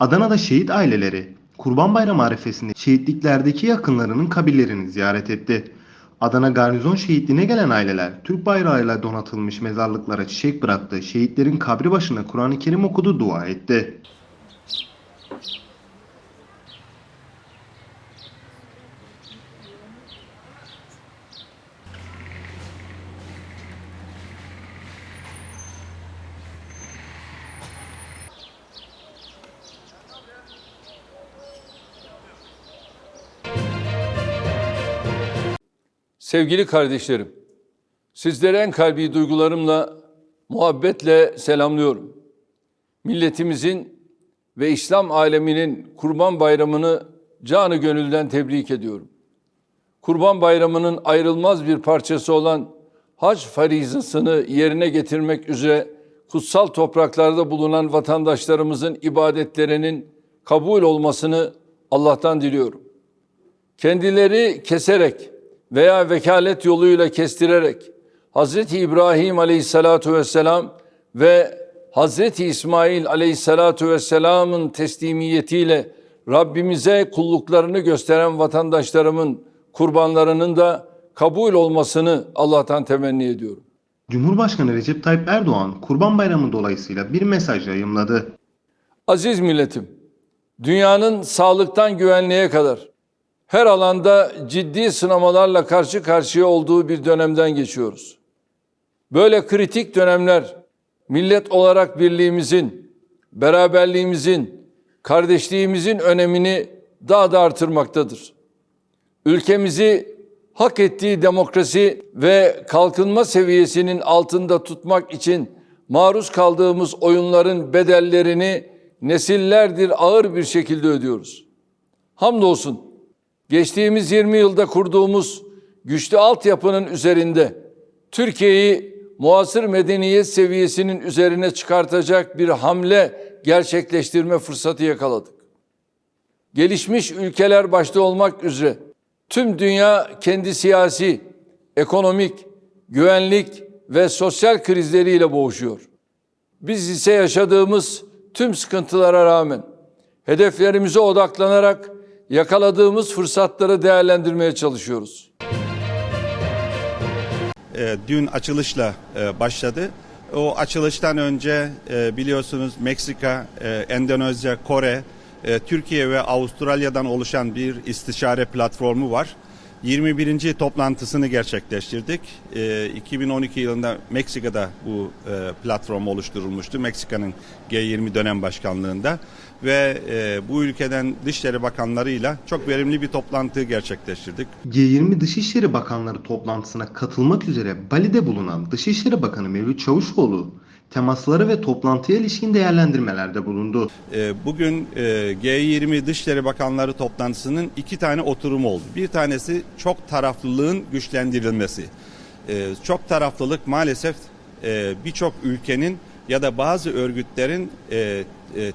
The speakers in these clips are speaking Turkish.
Adana'da şehit aileleri Kurban Bayramı arifesinde şehitliklerdeki yakınlarının kabirlerini ziyaret etti. Adana Garnizon şehitliğine gelen aileler Türk bayrağıyla donatılmış mezarlıklara çiçek bıraktı. Şehitlerin kabri başına Kur'an-ı Kerim okudu, dua etti. Sevgili kardeşlerim, sizleri en kalbi duygularımla, muhabbetle selamlıyorum. Milletimizin ve İslam aleminin Kurban Bayramı'nı canı gönülden tebrik ediyorum. Kurban Bayramı'nın ayrılmaz bir parçası olan hac farizasını yerine getirmek üzere kutsal topraklarda bulunan vatandaşlarımızın ibadetlerinin kabul olmasını Allah'tan diliyorum kendileri keserek veya vekalet yoluyla kestirerek Hazreti İbrahim Aleyhissalatu vesselam ve Hazreti İsmail Aleyhissalatu vesselamın teslimiyetiyle Rabbimize kulluklarını gösteren vatandaşlarımın kurbanlarının da kabul olmasını Allah'tan temenni ediyorum. Cumhurbaşkanı Recep Tayyip Erdoğan Kurban Bayramı dolayısıyla bir mesaj yayımladı. Aziz milletim, dünyanın sağlıktan güvenliğe kadar her alanda ciddi sınamalarla karşı karşıya olduğu bir dönemden geçiyoruz. Böyle kritik dönemler millet olarak birliğimizin, beraberliğimizin, kardeşliğimizin önemini daha da artırmaktadır. Ülkemizi hak ettiği demokrasi ve kalkınma seviyesinin altında tutmak için maruz kaldığımız oyunların bedellerini nesillerdir ağır bir şekilde ödüyoruz. Hamdolsun geçtiğimiz 20 yılda kurduğumuz güçlü altyapının üzerinde Türkiye'yi muasır medeniyet seviyesinin üzerine çıkartacak bir hamle gerçekleştirme fırsatı yakaladık. Gelişmiş ülkeler başta olmak üzere tüm dünya kendi siyasi, ekonomik, güvenlik ve sosyal krizleriyle boğuşuyor. Biz ise yaşadığımız tüm sıkıntılara rağmen hedeflerimize odaklanarak yakaladığımız fırsatları değerlendirmeye çalışıyoruz. e, dün açılışla e, başladı. O açılıştan önce e, biliyorsunuz Meksika, e, Endonezya, Kore, e, Türkiye ve Avustralya'dan oluşan bir istişare platformu var. 21. toplantısını gerçekleştirdik. E, 2012 yılında Meksika'da bu e, platform oluşturulmuştu. Meksika'nın G20 dönem başkanlığında ve e, bu ülkeden Dışişleri Bakanlarıyla çok verimli bir toplantı gerçekleştirdik. G20 Dışişleri Bakanları toplantısına katılmak üzere Bali'de bulunan Dışişleri Bakanı Mevlüt Çavuşoğlu temasları ve toplantıya ilişkin değerlendirmelerde bulundu. E, Bugün e, G20 Dışişleri Bakanları toplantısının iki tane oturumu oldu. Bir tanesi çok taraflılığın güçlendirilmesi. E, Çok taraflılık maalesef e, birçok ülkenin ya da bazı örgütlerin e,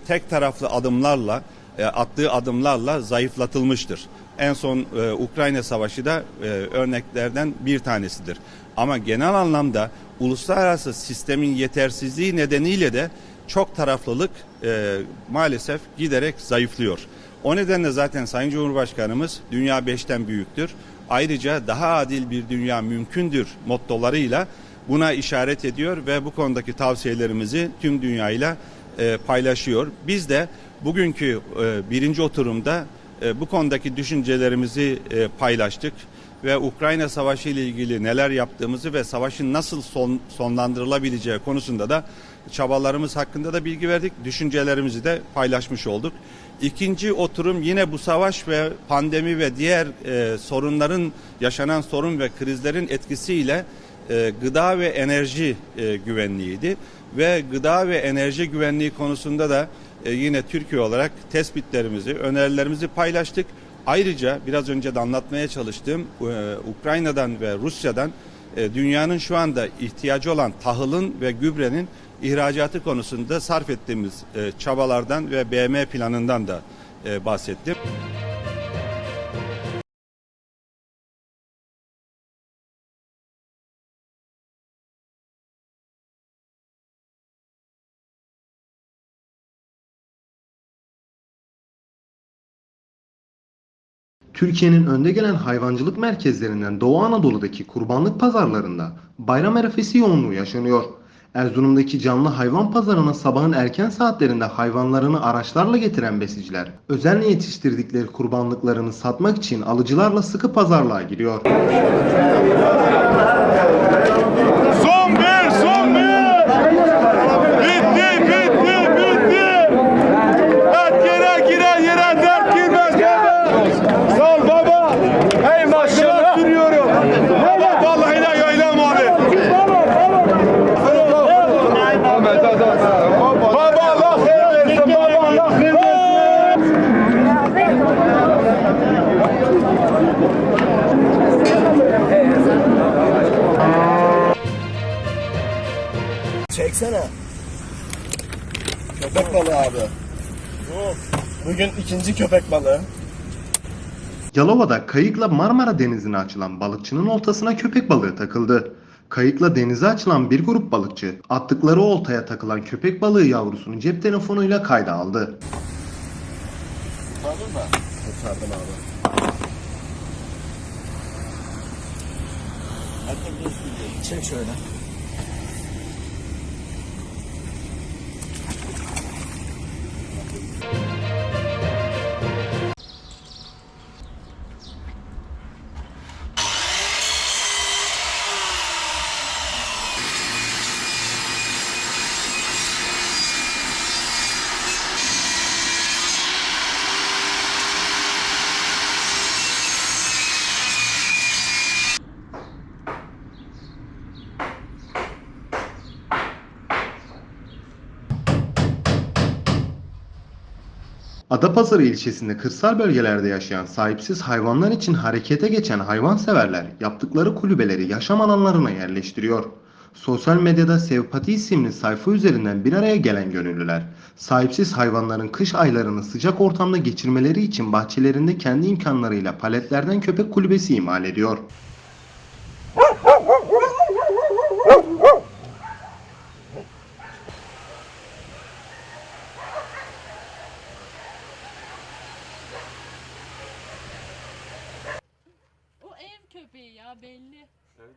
tek taraflı adımlarla e, attığı adımlarla zayıflatılmıştır. En son e, Ukrayna Savaşı da e, örneklerden bir tanesidir. Ama genel anlamda uluslararası sistemin yetersizliği nedeniyle de çok taraflılık e, maalesef giderek zayıflıyor. O nedenle zaten Sayın Cumhurbaşkanımız dünya beşten büyüktür. Ayrıca daha adil bir dünya mümkündür mottolarıyla buna işaret ediyor ve bu konudaki tavsiyelerimizi tüm dünyayla e, paylaşıyor. Biz de bugünkü e, birinci oturumda e, bu konudaki düşüncelerimizi e, paylaştık ve Ukrayna Savaşı ile ilgili neler yaptığımızı ve savaşın nasıl son, sonlandırılabileceği konusunda da çabalarımız hakkında da bilgi verdik. Düşüncelerimizi de paylaşmış olduk. İkinci oturum yine bu savaş ve pandemi ve diğer e, sorunların yaşanan sorun ve krizlerin etkisiyle e, gıda ve enerji e, güvenliğiydi ve gıda ve enerji güvenliği konusunda da e, yine Türkiye olarak tespitlerimizi, önerilerimizi paylaştık. Ayrıca biraz önce de anlatmaya çalıştığım e, Ukrayna'dan ve Rusya'dan e, dünyanın şu anda ihtiyacı olan tahılın ve gübrenin ihracatı konusunda sarf ettiğimiz çabalardan ve BM planından da e, bahsettim. Türkiye'nin önde gelen hayvancılık merkezlerinden Doğu Anadolu'daki kurbanlık pazarlarında bayram arefesi yoğunluğu yaşanıyor. Erzurum'daki canlı hayvan pazarına sabahın erken saatlerinde hayvanlarını araçlarla getiren besiciler, özenle yetiştirdikleri kurbanlıklarını satmak için alıcılarla sıkı pazarlığa giriyor. Son bir, son abi. Bugün ikinci köpek balığı. Yalova'da kayıkla Marmara Denizi'ne açılan balıkçının oltasına köpek balığı takıldı. Kayıkla denize açılan bir grup balıkçı attıkları oltaya takılan köpek balığı yavrusunu cep telefonuyla kayda aldı. Kurtardım abi. Çek şöyle. Adapazarı ilçesinde kırsal bölgelerde yaşayan sahipsiz hayvanlar için harekete geçen hayvanseverler yaptıkları kulübeleri yaşam alanlarına yerleştiriyor. Sosyal medyada Sevpati isimli sayfa üzerinden bir araya gelen gönüllüler, sahipsiz hayvanların kış aylarını sıcak ortamda geçirmeleri için bahçelerinde kendi imkanlarıyla paletlerden köpek kulübesi imal ediyor. O ev köpeği ya belli.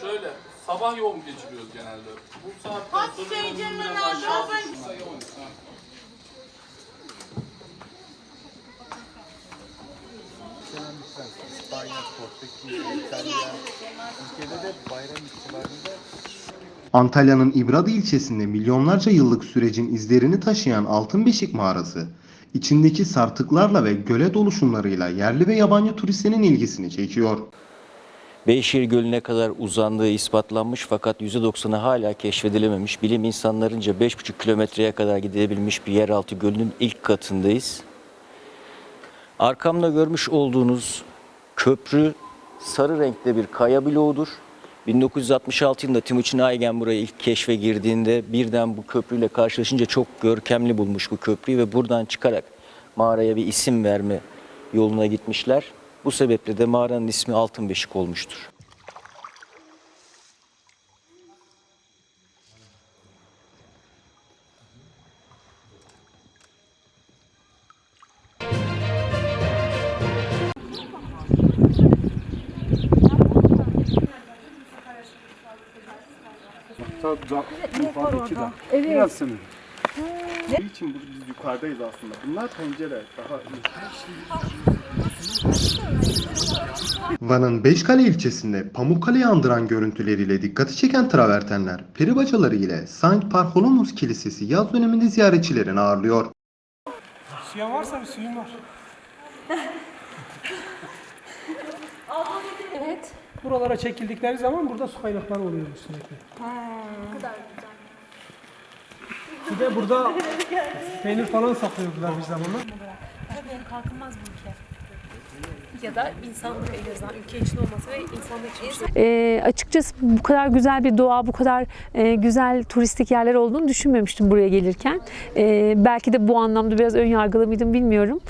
Şöyle, sabah yoğun geçiriyoruz genelde. Bu saatten sonra yoğunluğun biraz aşağı düşüyor. Antalya'nın İbrad ilçesinde milyonlarca yıllık sürecin izlerini taşıyan Altın Beşik Mağarası, içindeki sartıklarla ve gölet oluşumlarıyla yerli ve yabancı turistlerin ilgisini çekiyor. Beyşehir Gölü'ne kadar uzandığı ispatlanmış fakat %90'ı hala keşfedilememiş. Bilim insanlarınca 5,5 kilometreye kadar gidebilmiş bir yeraltı gölünün ilk katındayız. Arkamda görmüş olduğunuz köprü sarı renkte bir kaya bloğudur. 1966 yılında Timuçin Aygen buraya ilk keşfe girdiğinde birden bu köprüyle karşılaşınca çok görkemli bulmuş bu köprüyü ve buradan çıkarak mağaraya bir isim verme yoluna gitmişler. Bu sebeple de mağaranın ismi Altınbeşik olmuştur. Evet. Biraz. Ne için bu- biz yukarıdayız aslında. Bunlar pencere. Daha Van'ın Beşkale ilçesinde Pamukkale'yi andıran görüntüleriyle dikkati çeken travertenler, peribacaları ile Saint Bartholomew Kilisesi yaz döneminde ziyaretçilerini ağırlıyor. Suya varsa bir suyun var. Evet. Buralara çekildikleri zaman burada su kaynakları oluyor sürekli. Ne kadar güzel. Bir de burada peynir falan saklıyordular bir zamanlar. Böyle kalkınmaz bu ülke. Ya da insanlık en azından ülke için olması ve insanlık için. Ee, açıkçası bu kadar güzel bir doğa, bu kadar e, güzel turistik yerler olduğunu düşünmemiştim buraya gelirken. Ee, belki de bu anlamda biraz ön yargılı mıydım bilmiyorum.